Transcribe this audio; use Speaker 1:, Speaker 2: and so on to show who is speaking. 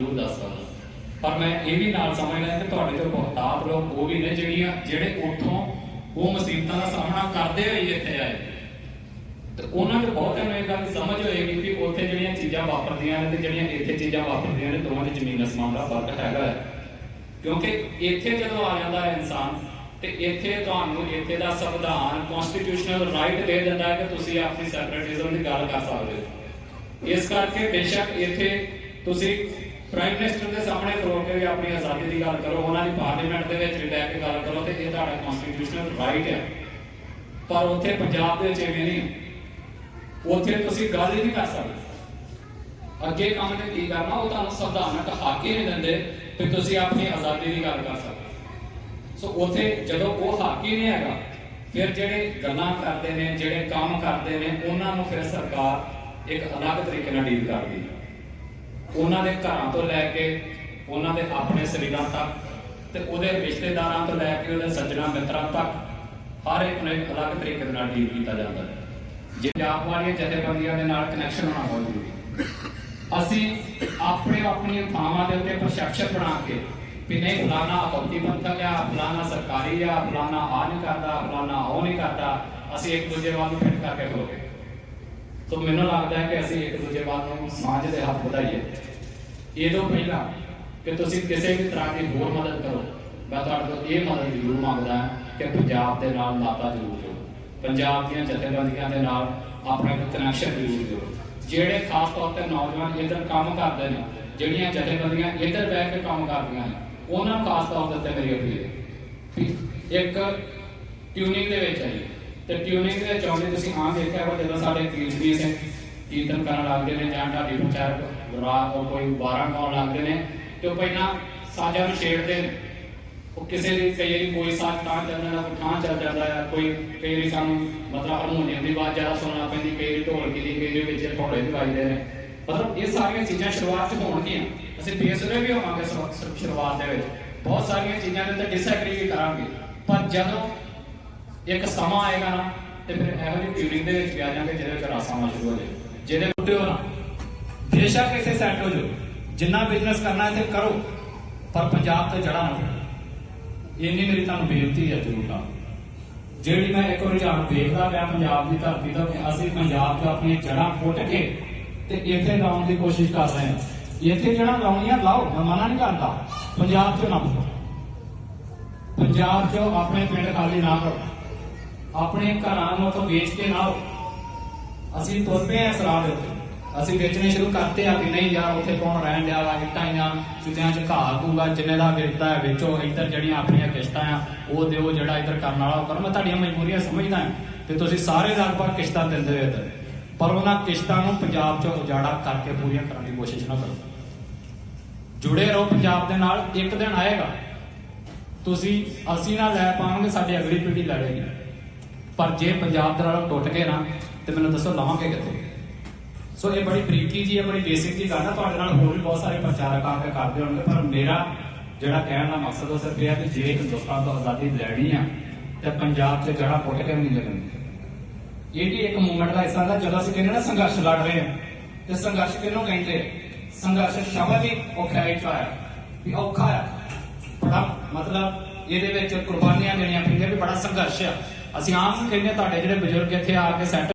Speaker 1: ਜ਼ਰੂਰ ਦੱਸ ਸਕਦਾ ਪਰ ਮੈਂ ਇਹ ਵੀ ਨਾਲ ਸਮਝਦਾ ਕਿ ਤੁਹਾਡੇ ਤੋਂ ਬਹੁਤਾਤ ਲੋਕ ਉਹ ਵੀ ਨੇ ਜਿਹੜੀਆਂ ਜਿਹੜੇ ਉੱਥੋਂ ਉਹ ਮੁਸੀਬਤਾਂ ਦਾ ਸਾਹਮਣਾ ਕਰਦੇ ਹੋਏ ਇੱਥੇ ਆਏ। ਤੇ ਉਹਨਾਂ ਨੂੰ ਬਹੁਤਿਆਂ ਨੂੰ ਇਹ ਗੱਲ ਸਮਝ ਹੋਏਗੀ ਕਿ ਉੱਥੇ ਜਿਹੜੀਆਂ ਚੀਜ਼ਾਂ ਵਾਪਰਦੀਆਂ ਨੇ ਤੇ ਜਿਹੜੀਆਂ ਇੱਥੇ ਚੀਜ਼ਾਂ ਵਾਪਰਦੀਆਂ ਨੇ, ਦੋਵਾਂ 'ਚ ਜ਼ਮੀਨ ਅਸਮਾਨ ਦਾ ਫ਼ਰਕ ਹੈਗਾ ਹੈ। ਕਿਉਂਕਿ ਇੱਥੇ ਜਦੋਂ ਆ ਜਾਂਦਾ ਹੈ ਇਨਸਾਨ, ਤੇ ਇੱਥੇ ਤੁਹਾਨੂੰ ਇੱਥੇ ਦਾ ਸੰਵਿਧਾਨ ਕਨਸਟੀਟਿਊਸ਼ਨਲ ਰਾਈਟ ਦੇ ਦਿੰਦਾ ਹੈ ਕਿ ਤੁਸੀਂ ਆਪਣੀ ਸੈਪਰੇਟਿਜ਼ਮ ਦੀ ਗੱਲ ਕਰ ਸਕਦੇ ਹੋ। ਇਸ ਕਰਕੇ ਬੇਸ਼ੱਕ ਇੱਥੇ ਤੁਸੀਂ ਪ੍ਰਾਈਮ ਮਿਨਿਸਟਰ ਦੇ ਸਾਹਮਣੇ ਖਲੋ ਕੇ ਵੀ ਆਪਣੀ ਆਜ਼ਾਦੀ ਦੀ ਗੱਲ ਕਰੋ, ਉਹਨਾਂ ਦੀ ਪਾਰਲੀਮੈਂਟ ਦੇ ਵਿੱਚ ਵੀ ਕੇ ਗੱਲ ਕਰੋ, ਤੇ ਇਹ ਤੁਹਾਡਾ ਕਨਸਟੀਟਿਊਸ਼ਨਲ ਰਾਈਟ ਹੈ। ਪਰ ਉੱਥੇ ਪੰਜਾਬ ਦੇ ਵਿੱਚ ਐਵੇਂ ਨਹੀਂ। ਉੱਥੇ ਤੁਸੀਂ ਗੱਲ ਹੀ ਨਹੀਂ ਕਰ ਸਕਦੇ। ਅੱਗੇ ਕੰਮ ਨੇ ਕੀ ਕਰਨਾ, ਉਹ ਤੁਹਾਨੂੰ ਸੰਵਿਧਾਨਕ ਹੱਕ ਹੀ ਨਹੀਂ ਦਿੰਦੇ ਤੇ ਤੁਸੀਂ ਆਪਣੀ ਆਜ਼ਾਦੀ ਦੀ ਗੱਲ ਕਰ ਸਕਦੇ। ਸੋ ਉੱਥੇ ਜਦੋਂ ਉਹ ਹੱਕ ਹੀ ਨਹੀਂ ਹੈਗਾ, ਫਿਰ ਜਿਹੜੇ ਗੱਲਾਂ ਕਰਦੇ ਨੇ, ਜਿਹੜੇ ਕੰਮ ਕਰਦੇ ਨੇ, ਉਹਨਾਂ ਨੂੰ ਫਿਰ ਸਰਕਾਰ ਇੱਕ ਅਲੱਗ ਤਰੀਕੇ ਨਾਲ ਡੀਲ ਕਰਦੀ ਹੈ। ਉਹਨਾਂ ਦੇ ਘਰਾਂ ਤੋਂ ਲੈ ਕੇ ਉਹਨਾਂ ਦੇ ਆਪਣੇ ਸਰੀਰਾਂ ਤੱਕ ਤੇ ਉਹਦੇ ਰਿਸ਼ਤੇਦਾਰਾਂ ਤੋਂ ਲੈ ਕੇ ਉਹਦੇ ਸੱਜਣਾ ਮਿੱਤਰਾਂ ਤੱਕ ਹਰ ਇੱਕ ਨੂੰ ਇੱਕ ਅਲੱਗ ਤਰੀਕੇ ਦੇ ਨਾਲ ਡੀਲ ਕੀਤਾ ਜਾਂਦਾ ਹੈ। ਜੇ ਆਪ ਵਾਲੀਆਂ ਜਥੇਬੰਦੀਆਂ ਦੇ ਨਾਲ ਕਨੈਕਸ਼ਨ ਹੋਣਾ ਬਹੁਤ ਜ਼ਰੂਰੀ ਅਸੀਂ ਆਪਣੇ ਆਪਣੀਆਂ ਥਾਵਾਂ ਦੇ ਉੱਤੇ ਪ੍ਰਸ਼ਕਸ਼ਰ ਬਣਾ ਕੇ ਵੀ ਨਹੀਂ ਫਲਾਣਾ ਅਕੌਂਟੀ ਬੰਦਾ ਆ ਫਲਾਣਾ ਸਰਕਾਰੀ ਆ ਫਲਾਣਾ ਆ ਨਹੀਂ ਕਰਦਾ ਫਲਾਣਾ ਉਹ ਨਹੀਂ ਕਰਦਾ, ਅਸੀਂ ਇੱਕ ਦੂਜੇ ਵੱਲ ਨੂੰ ਫਿੱਟ ਕਰਕੇ ਖਲੋਗੇ ਸੋ ਮੈਨੂੰ ਲੱਗਦਾ ਹੈ ਕਿ ਅਸੀਂ ਇੱਕ ਦੂਜੇ ਵੱਲ ਨੂੰ ਸਾਂਝ ਦੇ ਹੱਥ ਵਧਾਈਏ। ਇਹ ਤੋਂ ਪਹਿਲਾਂ ਕਿ ਤੁਸੀਂ ਕਿਸੇ ਵੀ ਤਰ੍ਹਾਂ ਦੀ ਹੋਰ ਮਦਦ ਕਰੋ। ਮੈਂ ਤੁਹਾਡੇ ਤੋਂ ਇਹ ਮਦਦ ਜ਼ਰੂਰ ਮੰਗਦਾ ਹਾਂ ਕਿ ਪੰਜਾਬ ਦੇ ਨਾਲ ਨਾਤਾ ਜ਼ਰੂਰ ਜੋੜੋ। ਪੰਜਾਬ ਦੀਆਂ ਜਥੇਬੰਦੀਆਂ ਦੇ ਨਾਲ ਆਪਣਾ ਕਨੈਕਸ਼ਨ ਜ਼ਰੂਰ ਜੋੜੋ। ਜਿਹੜੇ ਖਾਸ ਤੌਰ ਤੇ ਨੌਜਵਾਨ ਇੱਧਰ ਕੰਮ ਕਰਦੇ ਨੇ, ਜਿਹੜੀਆਂ ਜਥੇਬੰਦੀਆਂ ਇੱਧਰ ਬਹਿ ਕੇ ਕੰਮ ਕਰਦੀਆਂ ਨੇ, ਉਹਨਾਂ ਨੂੰ ਖਾਸ ਤੌਰ ਦੇ ਉੱਤੇ ਮੇਰੀ ਅਪੀਲ ਹੈ। ਇੱਕ ਟਿਊਨਿੰਗ ਦੇ ਵਿੱਚ ਆਈ ਤੇ ਟਿਊਨਿੰਗ ਦੇ ਵਿੱਚ ਤੁਸੀਂ ਆਮ ਦੇਖਿਆ ਹੋਵੇ ਜਦੋਂ ਸਾਡੇ ਕੀਰਤਨੀ ਸਿੰਘ ਕੀਰਤਨ ਕਰਨ ਲੱਗਦੇ ਨੇ ਜਾਂ ਢਾਡੀ ਪ੍ਰਚਾਰਕ ਰਾਤ ਉਹ ਕੋਈ 12 ਗਾਉਣ ਲੱਗਦੇ ਨੇ, ਤੇ ਪਹਿਲਾਂ ਸਾਜ਼ਾਂ ਨੂੰ ਛੇੜਦੇ ਨੇ। ਉਹ ਕਿਸੇ ਦੀ ਕਈ ਵਾਰੀ ਕੋਈ ਸਾਜ਼ ਤਾਂ ਚੱਲ ਜਾਂਦਾ ਥਾਂ ਚੱਲ ਜਾਂਦਾ ਹੈ ਕੋਈ ਕਈ ਵਾਰੀ ਸਾਨੂੰ ਮਤਲਬ ਹਾਰਮੋਨੀਅਮ ਦੀ ਆਵਾਜ਼ ਜ਼ਿਆਦਾ ਸੁਣਨਾ ਪੈਂਦੀ, ਕਈ ਵਾਰੀ ਢੋਲਕੀ ਦੀ ਕਈ ਵਾਰੀ ਵਿੱਚ ਥੋੜੇ ਵੀ ਨੇ। ਮਤਲਬ ਇਹ ਸਾਰੀਆਂ ਚੀਜ਼ਾਂ ਸ਼ੁਰੂਆਤ 'ਚ ਹੋਣਗੀਆਂ। ਅਸੀਂ ਬੇਸੁਰੇ ਵੀ ਹੋਵਾਂਗੇ ਸ਼ੁਰੂਆਤ ਦੇ ਵਿੱਚ। ਬਹੁਤ ਸਾਰੀਆਂ ਚੀਜ਼ਾਂ ਦੇ ਉੱਤੇ ਡਿਸਐਗਰੀ ਵੀ ਕਰਾਂਗੇ। ਪਰ ਜਦੋਂ ਇੱਕ ਸਮਾਂ ਆਏਗਾ ਨਾ, ਤੇ ਫਿਰ ਇਹੋ ਜਿਹੀ ਟਿਊਨਿੰਗ ਦੇ ਵਿੱਚ ਵੀ ਆ ਜਾਵਾਂਗੇ ਜਿਹਦੇ ਵਿੱਚ ਰਸ ਆਉਣਾ ਹੋ ਜਾਏ। ਜਿਹਦੇ ਉੱਤੇ ਹੋ ਨਾ, ਬੇਸ਼ੱਕ ਇੱਥੇ ਸੈੱਟ ਹੋ ਜਾਓ। ਜਿੰਨਾ ਬਿਜ਼ਨਸ ਕਰਨਾ ਇੱਥੇ ਕਰੋ, ਪਰ ਪੰਜਾਬ ਤੇ ਜੜਾ ਨਾ ਪਾਓ। ਇੰਨੀ ਮੇਰੀ ਤੁਹਾਨੂੰ ਬੇਨਤੀ ਹੈ ਜ਼ਰੂਰ ਨਾਲ। ਜਿਹੜੀ ਮੈਂ ਇੱਕ ਰੁਝਾਨ ਦੇਖਦਾ ਪਿਆ ਪੰਜਾਬ ਦੀ ਧਰਤੀ ਦਾ, ਕਿ ਅਸੀਂ ਪੰਜਾਬ 'ਚ ਆਪਣੀਆਂ ਜੜ੍ਹਾਂ ਪੁੱਟ ਕੇ ਤੇ ਇੱਥੇ ਲਾਉਣ ਦੀ ਕੋਸ਼ਿਸ਼ ਕਰ ਰਹੇ ਹਾਂ। ਇੱਥੇ ਜਿਹੜਾ ਲਾਉਣੀਆਂ ਲਾਓ, ਮੈਂ ਮਨਾ ਨਹੀਂ ਕਰਦਾ। ਪੰਜਾਬ 'ਚ ਨਾ ਪੁੱਟੋ ਪੰਜਾਬ 'ਚ ਆਪਣੇ ਪਿੰਡ ਖਾਲੀ ਨਾ ਕਰੋ। ਆਪਣੇ ਘਰਾਂ ਨੂੰ ਤੋਂ ਵੇਚ ਕੇ ਨਾ ਅਸੀਂ ਤੁਰ ਪਏ ਆ ਸਰਾਹ ਦੇ ਉੱਤੇ। ਅਸੀਂ ਵੇਚਣੇ ਸ਼ੁਰੂ ਕਰਤੇ ਆ ਕਿ ਨਹੀਂ ਯਾਰ, ਉੱਥੇ ਕੌਣ ਰਹਿਣ ਡਿਆ ਵਾ, ਇੱਟਾਂ ਚੁੱਦਿਆਂ ਚ ਘਾਹ ਕੂਗਾ ਜਿੰਨੇ ਦਾ ਵੇਚਦਾ ਹੈ ਵੇਚੋ, ਇੱਧਰ ਜਿਹੜੀਆਂ ਆਪਣੀਆਂ ਕਿਸ਼ਤਾਂ ਆ, ਉਹ ਦਿਓ ਜਿਹੜਾ ਇੱਧਰ ਕਰਨ ਵਾਲਾ ਉਹ ਮੈਂ ਤੁਹਾਡੀਆਂ ਮਜਬੂਰੀਆਂ ਸਮਝਦਾ ਹਾਂ ਤੇ ਤੁਸੀਂ ਸਾਰੇ ਲਗਭਗ ਕਿਸ਼ਤਾਂ ਦਿੰਦੇ ਹੋ ਇੱਧਰ। ਪਰ ਉਹਨਾਂ ਕਿਸ਼ਤਾਂ ਨੂੰ ਪੰਜਾਬ ਚੋਂ ਉਜਾੜਾ ਕਰਕੇ ਪੂਰੀਆਂ ਕਰਨ ਦੀ ਕੋਸ਼ਿਸ਼ ਨਾ ਕਰੋ। ਜੁੜੇ ਰਹੋ ਪੰਜਾਬ ਦੇ ਨਾਲ, ਇੱਕ ਦਿਨ ਆਏਗਾ। ਤੁਸੀਂ, ਅਸੀਂ ਨਾ ਲੈ ਪਾਵਾਂਗੇ, ਸਾਡੀ ਅਗਲੀ ਪੀੜ੍ਹੀ ਲੜੇਗੀ। ਪਰ ਜੇ ਪੰਜਾਬ ਦੇ ਨਾਲ ਟੁੱਟ ਗਏ ਨਾ, ਤੇ ਮੈਨੂੰ ਦੱਸੋ ਲਾਵਾਂਗੇ ਕਿੱਥੇ? ਸੋ ਇਹ ਬੜੀ ਬਰੀਕੀ ਜੀ ਹੈ ਬੜੀ ਬੇਸਿਕ ਜੀ ਗੱਲ ਹੈ ਤੁਹਾਡੇ ਨਾਲ ਹੋਰ ਵੀ ਬਹੁਤ ਸਾਰੇ ਪ੍ਰਚਾਰਕ ਆ ਕੇ ਕਰਦੇ ਹੋਣਗੇ, ਪਰ ਮੇਰਾ ਜਿਹੜਾ ਕਹਿਣ ਦਾ ਮਕਸਦ ਉਹ ਸਿਰਫ ਇਹ ਹੈ ਕਿ ਜੇ ਹਿੰਦੁਸਤਾਨ ਤੋਂ ਆਜ਼ਾਦੀ ਲੈਣੀ ਆ, ਤੇ ਪੰਜਾਬ 'ਚ ਜੜਾ ਪੁੱਟ ਕੇ ਨਹੀਂ ਲੱਗਣੀ। ਇਹ ਵੀ ਇੱਕ ਮੂਵਮੈਂਟ ਦਾ ਹਿੱਸਾ ਹੈ, ਜਦੋਂ ਅਸੀਂ ਕਹਿੰਦੇ ਨਾ ਸੰਘਰਸ਼ ਲੜ ਰਹੇ ਹਾਂ ਤੇ ਸੰਘਰਸ਼ ਕਿਹਨੂੰ ਕਹਿੰਦੇ ਸੰਘਰਸ਼ ਸ਼ਬਦ ਹੀ ਔਖਾ ਹੈ ਆਇਆ ਵੀ ਔਖਾ ਹੈ ਬੜਾ ਮਤਲਬ ਇਹਦੇ ਵਿੱਚ ਕੁਰਬਾਨੀਆਂ ਦੇਣੀਆਂ ਪੈਂਦੀਆਂ ਵੀ ਬੜਾ ਸੰਘਰਸ਼ ਆ। ਅਸੀਂ ਆਮ ਕਹਿੰਦੇ ਹਾਂ ਤੁਹਾਡੇ ਜਿਹੜੇ ਬਜ਼ੁਰਗ ਇੱਥੇ ਆ ਕੇ ਸੈੱਟ